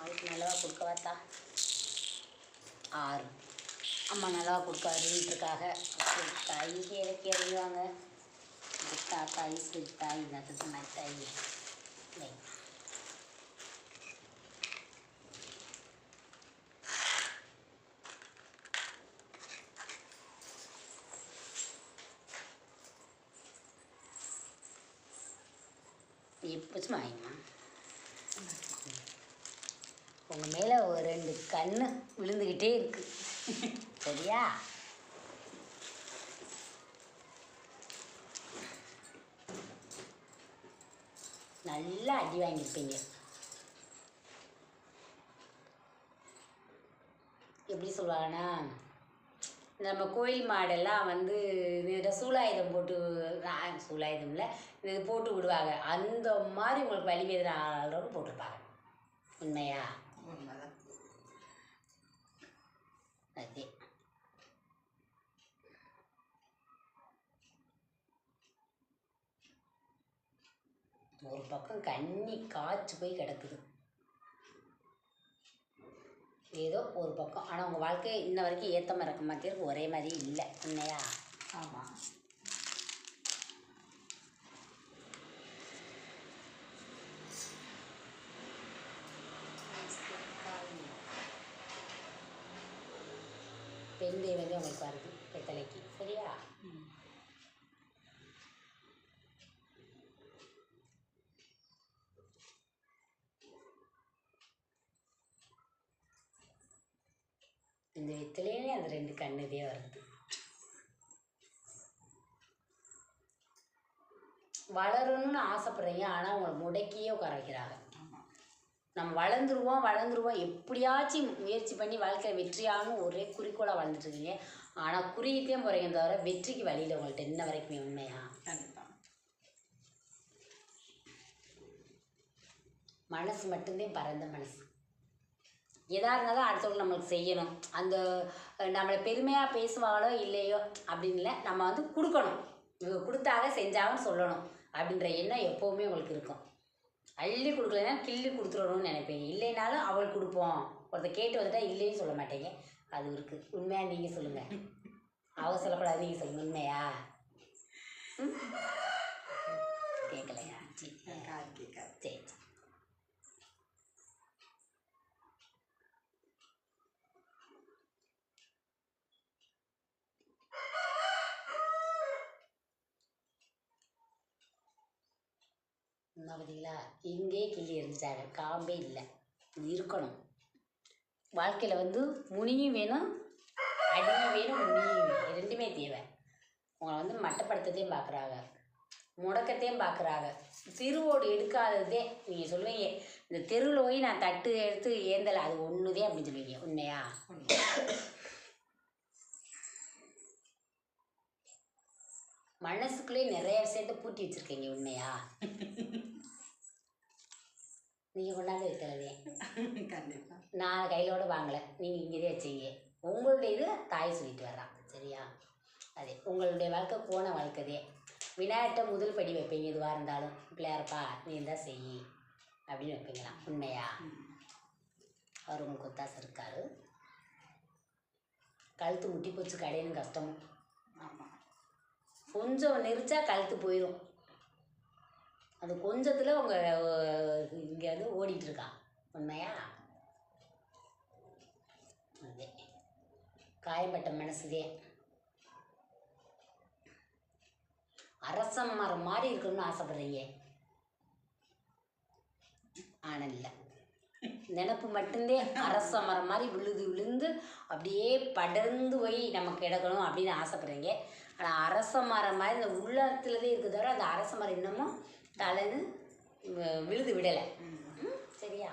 அம்மாவுக்கு நல்லவா கொடுக்க வாத்தா ஆறு அம்மா நல்லவா கொடுக்க வருன்றதுக்காக தாய் இறக்கி இறங்குவாங்க தாத்தா ஐஸ்வரி தாய் நத்தது மாதிரி தாய் இல்லை எப்போச்சும் ஆயிடுமா உங்கள் மேலே ஒரு ரெண்டு கண் விழுந்துக்கிட்டே இருக்கு. சரியா? நல்லா அடி வாங்கியிருப்பீங்க. எப்படி சொல்லுவாங்கன்னா நம்ம கோயில் மாடெல்லாம் வந்து இந்த சூலாயுதம் போட்டு சூலாயுதம் இல்லை இது போட்டு விடுவாங்க. அந்த மாதிரி உங்களுக்கு வலி வேதனை அளவுக்கு போட்டிருப்பாங்க. உண்மையா? உண்மைதான் அதே ஒரு பக்கம் கண்ணி காய்ச்சி போய் கிடக்குது. ஏதோ ஒரு பக்கம். ஆனால் உங்கள் வாழ்க்கை இன்ன வரைக்கும் ஏற்ற மறக்க மாட்டேருக்கு ஒரே மாதிரி இல்லை. இல்லையா ஆமாம் பெண் தெய்வமே உங்களுக்கு வருது வெத்தலைக்கு சரியா? இந்த வெத்தலையிலே அந்த ரெண்டு கண்ணுதே வருது. வளரணும்னு ஆசைப்படுறீங்க ஆனால் உங்களை முடக்கியே உட்கார வைக்கிறாங்க. நம்ம வளர்ந்துருவோம் வளர்ந்துருவோம். எப்படியாச்சும் முயற்சி பண்ணி வாழ்க்கை வெற்றியாகணும் ஒரே குறிக்கோளாக வளர்ந்துட்டு இருக்கீங்க ஆனால் குறியிட்டே போகிறீங்க தவிர வெற்றிக்கு வழியில் உங்கள்கிட்ட இன்ன வரைக்குமே உண்மையா? கண்டிப்பாக மனசு மட்டும்தான் பரந்த மனசு. எதாக இருந்தாலும் அடுத்தவங்க நம்மளுக்கு செய்யணும். அந்த நம்மளை பெருமையாக பேசுவாங்களோ இல்லையோ அப்படின்னு இல்லை நம்ம வந்து கொடுக்கணும். இவங்க கொடுத்தாக செஞ்சாங்கன்னு சொல்லணும். அப்படின்ற எண்ணம் எப்போவுமே உங்களுக்கு இருக்கும். அள்ளி கொடுக்கலன்னா கிள்ளி கொடுத்துடணும்னு நினைப்பீங்க இல்லைனாலும் அவள் கொடுப்போம். ஒருத்தர் கேட்டு வந்துட்டா இல்லைன்னு சொல்ல மாட்டீங்க. அது இருக்குது உண்மையாக நீங்கள் சொல்லுங்கள் அவ சொல்லக்கூடாது நீங்கள் சொல்லுங்கள் உண்மையா? ம்? கேட்கலையா சரி சரி சரி. என்ன பார்த்தீங்களா எங்கே கிள்ளி இருந்துச்சாங்க காம்பே இல்லை. இருக்கணும். வாழ்க்கையில் வந்து முனியும் வேணும் அடியும் வேணும் முனியும் வேணும். ரெண்டுமே தேவை. உங்களை வந்து மட்டப்படுத்தத்தையும் பார்க்குறாங்க. முடக்கத்தையும் பார்க்குறாங்க. திருவோடு எடுக்காததே நீங்கள் சொல்லுவீங்க. இந்த தெருவில் போய் நான் தட்டு எடுத்து ஏந்தலை அது ஒன்றுதே அப்படின்னு சொல்லுவீங்க. உண்மையா? உண்மை மனசுக்குள்ளே நிறைய விஷயத்த பூட்டி வச்சுருக்கீங்க உண்மையா? நீங்கள் கொண்டாந்து வைக்கிறதே. கண்டிப்பாக நான் கையிலோட வாங்கலை நீங்கள் இங்கேயே வச்சீங்க. உங்களுடைய இது தாய் சொல்லிட்டு வர்றான் சரியா? அதே உங்களுடைய வாழ்க்கை போன வாழ்க்கைதே. விநாயகர்கிட்ட முதல் படி வைப்பீங்க எதுவாக இருந்தாலும். பிள்ளையாரப்பா நீ இருந்தால் செய் அப்படின்னு வைப்பீங்களா உண்மையா? அவர் ஒத்தாசை இருக்காரு. கழுத்து முட்டி போச்சு கடையணும் கஷ்டம். கொஞ்சம் நெரிச்சா கழுத்து போயிடும் அது கொஞ்சத்தில் உங்கள் இங்கேயாவது ஓடிட்டுருக்கா உண்மையா? அதே. காயப்பட்ட மனசுதே அரச மரம் மாதிரி இருக்கணும்னு ஆசைப்படுறீங்க. ஆனால் இல்லை. நினப்பு மட்டும்தே அரச மரம் மாதிரி விழுது விழுந்து அப்படியே படர்ந்து போய் நமக்கு கிடக்கணும் அப்படின்னு ஆசைப்படுறீங்க. ஆனால் அரச மரம் மாதிரி இந்த உள்ளத்துலதே இருக்குது தவிர அந்த அரச மரம் இன்னமும் வி- விழுது விடலை. சரியா?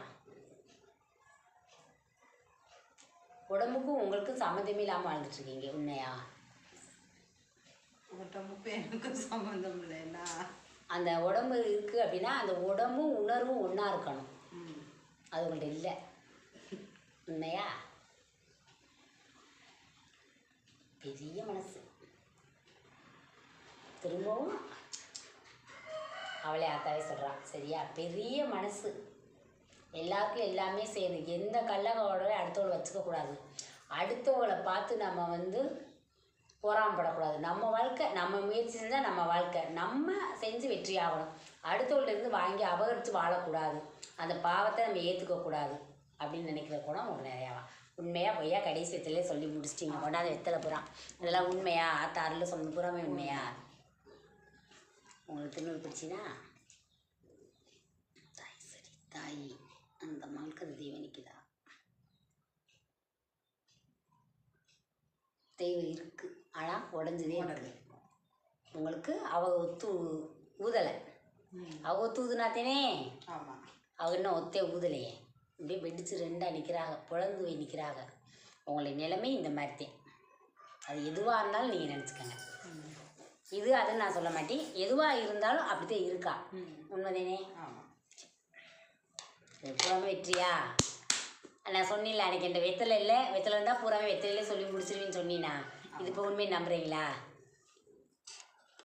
உடம்புக்கும் உங்களுக்கும் சம்மந்தமே இல்லாமல் வாழ்ந்துட்டு இருக்கீங்க உண்மையா? உடம்புக்கும் எனக்கும் சம்மந்தம் இல்லைன்னா அந்த உடம்பு இருக்குது அப்படின்னா அந்த உடம்பும் உணர்வும் ஒன்றா இருக்கணும். அது உங்கள்ட்ட இல்லை. உண்மையா? பெரிய மனசு. திரும்பவும் அவளே ஆத்தாவே சொல்கிறான் சரியா? பெரிய மனசு. எல்லாருக்கும் எல்லாமே செய்யணும் எந்த கள்ளங்களோட அடுத்தவளை வச்சுக்கக்கூடாது அடுத்தவளை பார்த்து நம்ம வந்து பொறாமப்படக்கூடாது. நம்ம வாழ்க்கை நம்ம முயற்சி செஞ்சால் நம்ம வாழ்க்கை. நம்ம செஞ்சு வெற்றி ஆகணும். அடுத்தவள்கிட்டருந்து வாங்கி அபகரித்து வாழக்கூடாது. அந்த பாவத்தை நம்ம ஏற்றுக்கக்கூடாது அப்படின்னு நினைக்கிற கூட உங்களுக்கு நிறையாவா உண்மையாக பொய்யா கடைசி வெத்திலே சொல்லி முடிச்சிட்டிங்க. கொண்டாந்து வெத்தலை புறா இதெல்லாம் உண்மையா? ஆத்தாரில் சொன்ன புறமே உண்மையா? உங்களுக்கு திருநூறு பிடிச்சினா தாய் சரி தாய். அந்த மகளுக்கு அது தெய்வம் நிற்குதா தெய்வம் இருக்கு. ஆனால் உடஞ்சதே உங்களுக்கு அவ ஒத்து ஊதலை. அவ ஒத்து ஊதுனாத்தேனே ஆமாம் அவ இன்னும் ஒத்தே ஊதலையே. அப்படியே வெடிச்சு ரெண்டாக நிற்கிறாங்க புலந்து போய் நிற்கிறாங்க உங்களுடைய நிலைமை இந்த மாதிரி தான். அது எதுவாக இருந்தாலும் நீங்கள் நினச்சிக்கோங்க. இது அதுன்னு நான் சொல்ல மாட்டேன். எதுவாக இருந்தாலும் அப்படித்தான் இருக்கா. உண்மைதானே? பூராமே வெற்றியா? நான் சொன்னில்ல அன்னைக்கு என்கிட்ட வெத்தலை இல்லை. வெத்தலை இருந்தால் பூராமே வெத்தலையிலே சொல்லி முடிச்சிருவேன்னு சொன்னீனா? இது இப்போ உண்மையை நம்புறீங்களா?